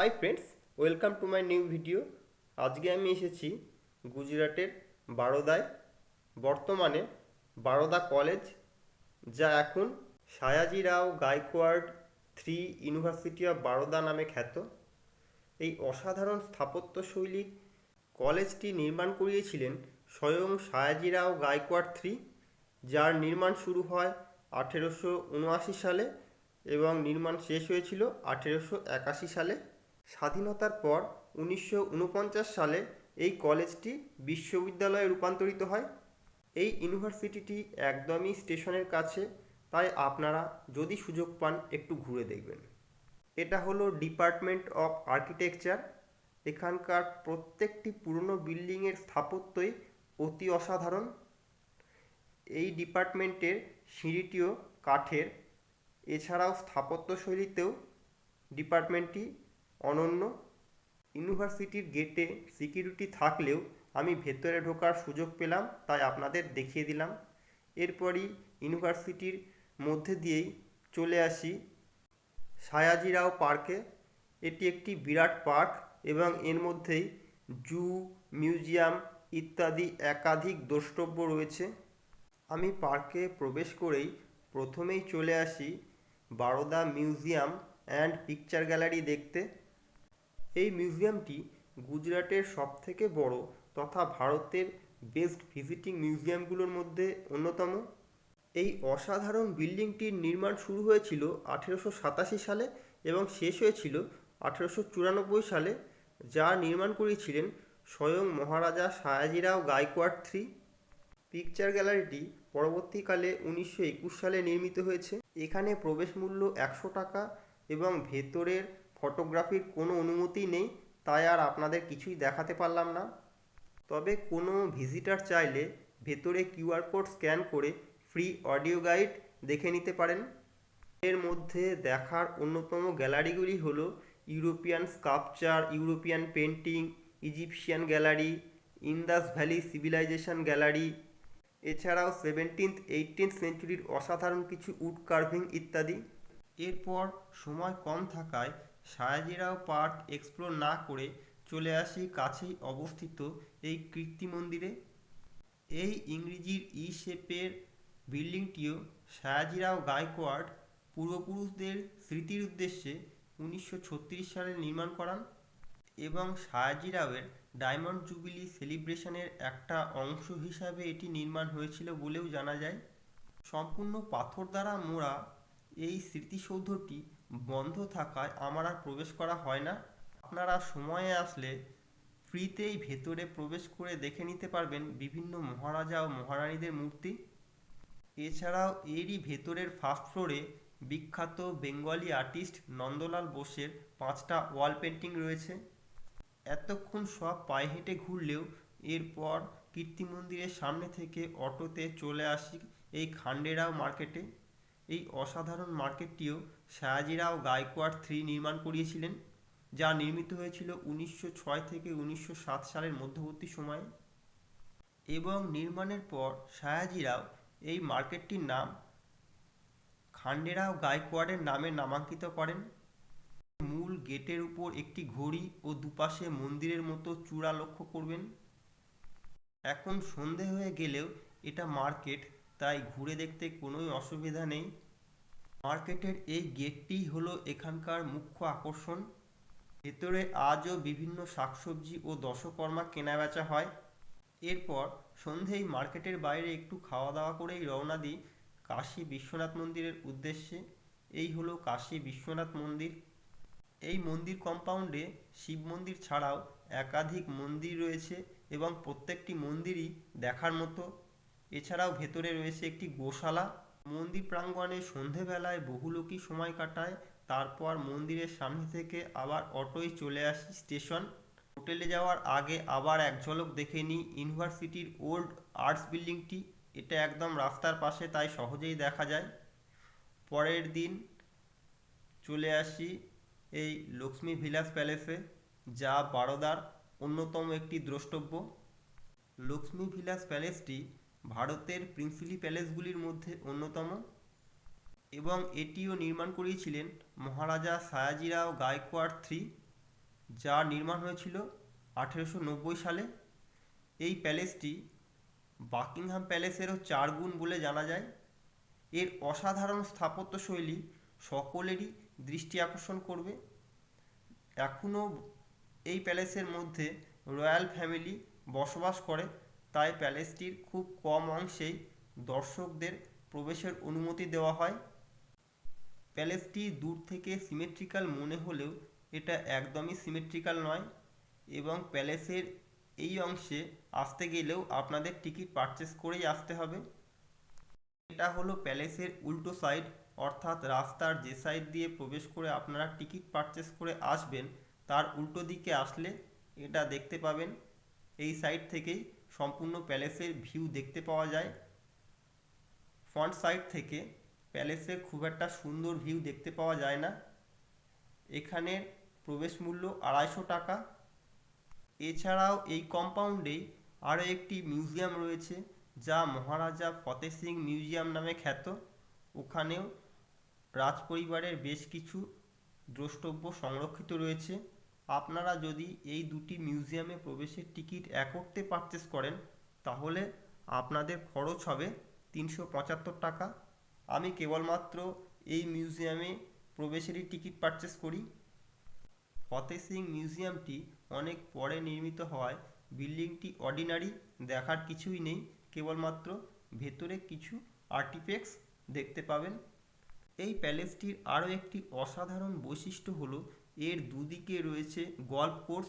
Hi friends welcome to my new video আজকে আমি এসেছি গুজরাটের বারোদায়। বর্তমানে বারোদা কলেজ, যা এখন Sayaji Rao Gaekwad three university of Baroda নামে খ্যাত। এই অসাধারণ স্থাপত্যশৈলীর কলেজটি নির্মাণ করিয়েছিলেন স্বয়ং সায়াজি রাও গাইকোয়াড থ্রি, যার নির্মাণ শুরু হয় আঠেরোশো উনআশি সালে এবং নির্মাণ শেষ হয়েছিল আঠেরোশো একাশি সালে। স্বাধীনতার পর উনিশশো উনপঞ্চাশ সালে এই কলেজটি বিশ্ববিদ্যালয়ে রূপান্তরিত হয়। এই ইউনিভার্সিটিটি একদমই স্টেশনের কাছে, তাই আপনারা যদি সুযোগ পান একটু ঘুরে দেখবেন। এটা হলো ডিপার্টমেন্ট অফ আর্কিটেকচার। এখানকার প্রত্যেকটি পুরনো বিল্ডিংয়ের স্থাপত্যই অতি অসাধারণ। এই ডিপার্টমেন্টের সিঁড়িটিও কাঠের। এছাড়াও স্থাপত্যশৈলীতেও ডিপার্টমেন্টটি অনন্য ইউনিভার্সিটির গেটে সিকিউরিটি থাকলেও আমি ভেতরে ঢোকার সুযোগ পেলাম, তাই আপনাদের দেখিয়ে দিলাম। এরপরই ইউনিভার্সিটির মধ্যে দিয়েই চলে আসি সায়াজিরাও পার্কে। এটি একটি বিরাট পার্ক এবং এর মধ্যেই জু, মিউজিয়াম ইত্যাদি একাধিক দ্রষ্টব্য রয়েছে। আমি পার্কে প্রবেশ করেই প্রথমেই চলে আসি Baroda museum and picture gallery দেখতে। এই মিউজিয়ামটি গুজরাটের সবথেকে বড় তথা ভারতের বেস্ট ভিজিটিং মিউজিয়ামগুলোর মধ্যে অন্যতম। এই অসাধারণ বিল্ডিংটির নির্মাণ শুরু হয়েছিল আঠেরোশো সাতাশি সালে এবং শেষ হয়েছিল আঠেরোশো চুরানব্বই সালে, যা নির্মাণ করেছিলেন স্বয়ং মহারাজা সায়াজিরাও গাইকোয়াড থ্রি। পিকচার গ্যালারিটি পরবর্তীকালে উনিশশো একুশ সালে নির্মিত হয়েছে। এখানে প্রবেশ মূল্য একশো টাকা এবং ভেতরের ফটোগ্রাফির কোনো অনুমতি নেই, তাই আর আপনাদের কিছুই দেখাতে পারলাম না। তবে কোনো ভিজিটার চাইলে ভেতরে কিউআর কোড স্ক্যান করে ফ্রি অডিও গাইড দেখে নিতে পারেন। এর মধ্যে দেখার অন্যতম গ্যালারিগুলি হলো European sculpture, European painting Egyptian gallery, Indus valley civilisation gallery, এছাড়াও সেভেন্টিন্থ, এইটিন্থ সেঞ্চুরির অসাধারণ কিছু উড কার্ভিং ইত্যাদি। এরপর সময় কম থাকায় সায়াজিরাও পার্ক এক্সপ্লোর না করে চলে আসি কাছেই অবস্থিত এই কীর্তি মন্দিরে। এই ইংরেজির ই শেপের বিল্ডিংটিও সায়াজিরাও গায়কোয়াড পূর্বপুরুষদের স্মৃতির উদ্দেশ্যে উনিশশো ছত্রিশ সালে নির্মাণ করান এবং সায়াজিরাওয়ের ডায়মন্ড জুবিলি সেলিব্রেশনের একটা অংশ হিসাবে এটি নির্মাণ হয়েছিল বলেও জানা যায়। সম্পূর্ণ পাথর দ্বারা মোড়া এই স্মৃতিসৌধটি বন্ধ থাকায় আমার আর প্রবেশ করা হয় না। আপনারা সময়ে আসলে ফ্রিতেই ভেতরে প্রবেশ করে দেখে নিতে পারবেন বিভিন্ন মহারাজা ও মহারানীদের মূর্তি। এছাড়াও এরই ভেতরের ফার্স্ট ফ্লোরে বিখ্যাত বেঙ্গলি আর্টিস্ট নন্দলাল বোসের পাঁচটা ওয়াল পেন্টিং রয়েছে। এতক্ষণ সব পায়ে হেঁটে ঘুরলেও এরপর কীর্তি মন্দিরের সামনে থেকে অটোতে চলে আসি এই খান্ডেরাও মার্কেটে এই অসাধারণ মার্কেটটিও সায়াজিরাও গায়কোয়াড থ্রি নির্মাণ করিয়েছিলেন, যা নির্মিত হয়েছিল উনিশশো ছয় থেকে উনিশশো সাত সালের মধ্যবর্তী সময়ে। এবং নির্মাণের পর সায়াজিরাও এই মার্কেটটির নাম খান্ডেরাও গায়কোয়াডের নামে নামাঙ্কিত করেন। মূল গেটের উপর একটি ঘড়ি ও দুপাশে মন্দিরের মতো চূড়া লক্ষ্য করবেন। এখন সন্ধে হয়ে গেলেও এটা মার্কেট তাই ঘুরে দেখতে কোনোই অসুবিধা নেই। মার্কেটের এই গেটটিই হলো এখানকার মুখ্য আকর্ষণ। ভেতরে আজও বিভিন্ন শাকসবজি ও দশকর্মা কেনাবেচা হয়। এরপর সন্ধেই মার্কেটের বাইরে একটু খাওয়া দাওয়া করেই রওনা দিই কাশী বিশ্বনাথ মন্দিরের উদ্দেশ্যে। এই হলো কাশী বিশ্বনাথ মন্দির। এই মন্দির কম্পাউন্ডে শিব মন্দির ছাড়াও একাধিক মন্দির রয়েছে এবং প্রত্যেকটি মন্দিরই দেখার মতো। এছাড়াও ভেতরে রয়েছে একটি গোশালা। মন্দির প্রাঙ্গণে সন্ধেবেলায় বহু লোকই সময় কাটায়। তারপর মন্দিরের সামনে থেকে আবার অটোয় চলে আসি স্টেশন। হোটেলে যাওয়ার আগে আবার এক ঝলক দেখে নিই ইউনিভার্সিটির ওল্ড আর্টস বিল্ডিংটি। এটা একদম রাস্তার পাশে, তাই সহজেই দেখা যায়। পরের দিন চলে আসি এই লক্ষ্মী ভিলাস প্যালেসে, যা বারোদার অন্যতম একটি দ্রষ্টব্য। লক্ষ্মী ভিলাস প্যালেসটি ভারতের প্রিন্সিলি প্যালেসগুলির মধ্যে অন্যতম এবং এটিও নির্মাণ করিয়েছিলেন মহারাজা সায়াজিরাও গায়কোয়াড় থ্রি, যা নির্মাণ হয়েছিল আঠেরোশো নব্বই সালে। এই প্যালেসটি বাকিংহাম প্যালেসেরও চার গুণ বলে জানা যায়। এর অসাধারণ স্থাপত্যশৈলী সকলেরই দৃষ্টি আকর্ষণ করবে। এখনও এই প্যালেসের মধ্যে রয়্যাল ফ্যামিলি বসবাস করে। তাই প্যালেসটির খুব কম অংশেই দর্শকদের প্রবেশের অনুমতি দেওয়া হয়। প্যালেসটি দূর থেকে সিমেট্রিক্যাল মনে হলেও এটা একদমই সিমেট্রিক্যাল নয় এবং প্যালেসের এই অংশে আসতে গেলেও আপনাদের টিকিট পারচেস করেই আসতে হবে। এটা হলো প্যালেসের উল্টো সাইড, অর্থাৎ রাস্তার যে সাইড দিয়ে প্রবেশ করে আপনারা টিকিট পারচেস করে আসবেন, তার উল্টো দিকে আসলে এটা দেখতে পাবেন। এই সাইড থেকেই সম্পূর্ণ প্যালেসের ভিউ দেখতে পাওয়া যায়। ফ্রন্ট সাইড থেকে প্যালেসের খুব একটা সুন্দর ভিউ দেখতে পাওয়া যায় না। এখানে প্রবেশ মূল্য আড়াইশো টাকা। এছাড়াও এই কম্পাউন্ডেই আরও একটি মিউজিয়াম রয়েছে, যা মহারাজা ফতেহ সিং মিউজিয়াম নামে খ্যাত। ওখানেও রাজপরিবারের বেশ কিছু দ্রষ্টব্য সংরক্ষিত রয়েছে। আপনারা যদি এই দুটি মিউজিয়ামে প্রবেশের টিকিট একত্রে পারচেস করেন, তাহলে আপনাদের খরচ হবে তিনশো পঁচাত্তর টাকা। আমি কেবলমাত্র এই মিউজিয়ামে প্রবেশেরই টিকিট পারচেস করি। ফতেহ সিং মিউজিয়ামটি অনেক পরে নির্মিত হওয়ায় বিল্ডিংটি অর্ডিনারি দেখার কিছুই নেই, কেবলমাত্র ভেতরে কিছু আর্টিফেক্টস দেখতে পাবেন। এই প্যালেসটির আরও একটি অসাধারণ বৈশিষ্ট্য হলো এর দুদিকে রয়েছে গল্ফ কোর্স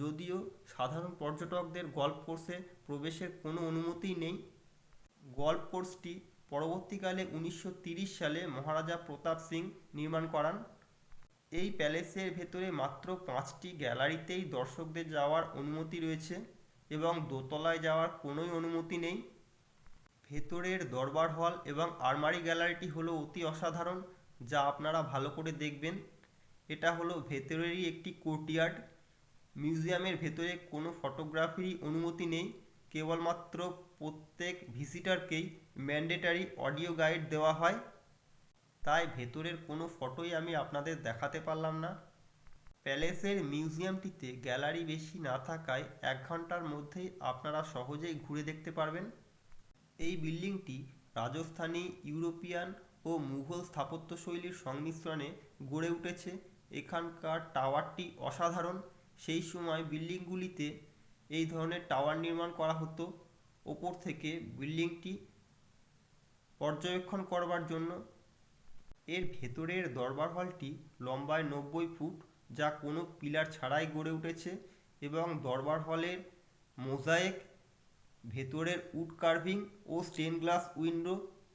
যদিও সাধারণ পর্যটকদের গল্ফ কোর্সে প্রবেশের কোনো অনুমতিই নেই। গল্ফ কোর্সটি পরবর্তীকালে উনিশশো সালে মহারাজা প্রতাপ সিং নির্মাণ করান। এই প্যালেসের ভেতরে মাত্র পাঁচটি গ্যালারিতেই দর্শকদের যাওয়ার অনুমতি রয়েছে এবং দোতলায় যাওয়ার কোনোই অনুমতি নেই। ভেতরের দরবার হল এবং আরমারি গ্যালারিটি হলো অতি অসাধারণ, যা আপনারা ভালো করে দেখবেন। এটা হলো ভেতরেরই একটি কোর্টইয়ার্ড। মিউজিয়ামের ভেতরে কোনো ফটোগ্রাফিরই অনুমতি নেই। কেবলমাত্র প্রত্যেক ভিজিটারকেই ম্যান্ডেটারি অডিও গাইড দেওয়া হয়। তাই ভেতরের কোনো ফটোই আমি আপনাদের দেখাতে পারলাম না। প্যালেসের মিউজিয়ামটিতে গ্যালারি বেশি না থাকায় এক ঘণ্টার মধ্যেই আপনারা সহজেই ঘুরে দেখতে পারবেন। এই বিল্ডিংটি রাজস্থানী, ইউরোপিয়ান ও মুঘল স্থাপত্যশৈলীর সংমিশ্রণে গড়ে উঠেছে। এখানকার টাওয়ারটি অসাধারণ। সেই সময় বিল্ডিংগুলিতে এই ধরনের টাওয়ার নির্মাণ করা হতো। ওপর থেকে বিল্ডিংটি পর্যবেক্ষণ করবার জন্য। এর ভেতরের দরবার হলটি লম্বায় নব্বই ফুট, যা কোনো পিলার ছাড়াই গড়ে উঠেছে এবং দরবার হলের মোজাইক, ভেতরের উড কার্ভিং ও স্টেন গ্লাস উইন্ডো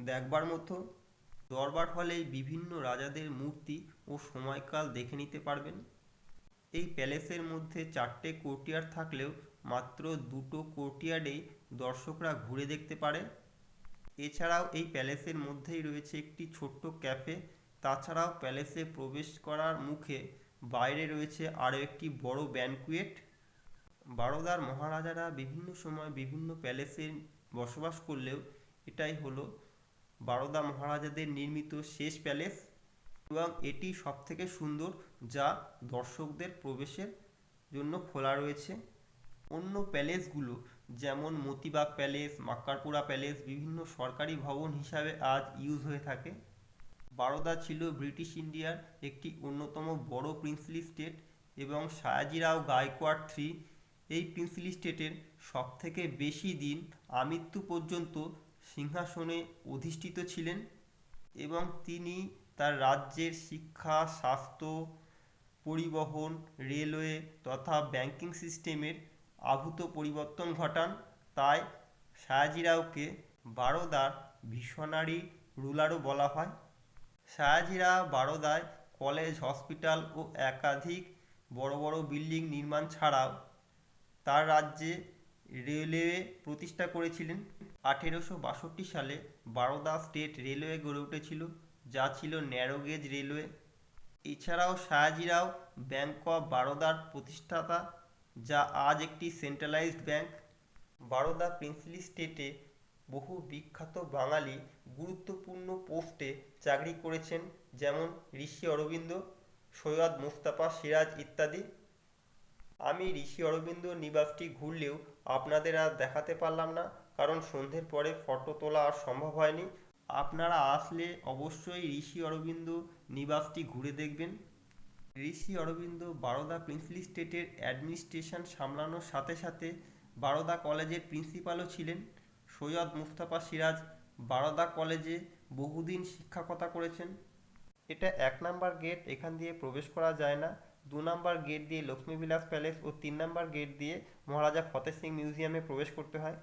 দেখবার মতো। দরবার হলেই বিভিন্ন রাজাদের মূর্তি ও সময়কাল দেখে নিতে পারবেন। এই প্যালেসের মধ্যে চারটে কোর্টিয়ার্ড থাকলেও মাত্র দুটো কোর্টিয়ার্ডেই দর্শকরা ঘুরে দেখতে পারে। এছাড়াও এই প্যালেসের মধ্যেই রয়েছে একটি ছোট্ট ক্যাফে। তাছাড়াও প্যালেসে প্রবেশ করার মুখে বাইরে রয়েছে আরও একটি বড় ব্যানকুয়েট। বারোদার মহারাজারা বিভিন্ন সময় বিভিন্ন প্যালেসে বসবাস করলেও এটাই হলো বারোদা মহারাজাদের নির্মিত শেষ প্যালেস এবং এটি সবথেকে সুন্দর যা দর্শকদের প্রবেশের জন্য খোলা রয়েছে। অন্য প্যালেসগুলো যেমন মতিবাগ প্যালেস, মাক্কারপুরা প্যালেস, বিভিন্ন সরকারি ভবন হিসাবে আজ ইউজ হয়ে থাকে। বারোদা ছিল ব্রিটিশ ইন্ডিয়ার একটি অন্যতম বড় প্রিন্সলি স্টেট এবং সায়াজিরাও গায়কোয়াড় থ্রি এই প্রিন্সলি স্টেটের সবথেকে বেশি দিন আমৃত্যু পর্যন্ত সিংহাসনে অধিষ্ঠিত ছিলেন এবং তিনি তার রাজ্যের শিক্ষা, স্বাস্থ্য, পরিবহন, রেলওয়ে তথা ব্যাংকিং সিস্টেমের আভূত পরিবর্তন ঘটান। তাই শায়াজিরাওকে বারোদার ভিশনারি রুলারও বলা হয়। শায়াজিরা বারোদায় কলেজ, হসপিটাল ও একাধিক বড় বড় বিল্ডিং নির্মাণ ছাড়াও তার রাজ্যে রেলওয়ে প্রতিষ্ঠা করেছিলেন। আঠেরোশো বাষট্টি সালে বারোদা স্টেট রেলওয়ে গড়ে উঠেছিল, যা ছিল ন্যারো গেজ রেলওয়ে। এছাড়াও শায়াজিরাও ব্যাংক অফ বারোদার প্রতিষ্ঠাতা, যা আজ একটি সেন্ট্রালাইজড ব্যাংক। বারোদা প্রিন্সলি স্টেটে বহু বিখ্যাত বাঙালি গুরুত্বপূর্ণ পোস্টে চাকরি করেছেন, যেমন ঋষি অরবিন্দ, সৈয়দ মুস্তাফা সিরাজ ইত্যাদি। আমি ঋষি অরবিন্দ নিবাসটি ঘুরলেও আপনাদের আর দেখাতে পারলাম না, কারণ সন্ধ্যের পরে ফটো তোলা আর সম্ভব হয়নি। আপনারা আসলে অবশ্যই ঋষি অরবিন্দ নিবাসটি ঘুরে দেখবেন। ঋষি অরবিন্দ বারোদা প্রিন্সলি স্টেটের অ্যাডমিনিস্ট্রেশন সামলানোর সাথে সাথে বারোদা কলেজের প্রিন্সিপালও ছিলেন। সৈয়দ মুস্তাফা সিরাজ বারোদা কলেজে বহুদিন শিক্ষকতা করেছেন। এটা এক নাম্বার গেট, এখান দিয়ে প্রবেশ করা যায় না। দু নাম্বার গেট দিয়ে লক্ষ্মীবিলাস প্যালেস ও তিন নাম্বার গেট দিয়ে মহারাজা ফতেহ সিং মিউজিয়ামে প্রবেশ করতে হয়।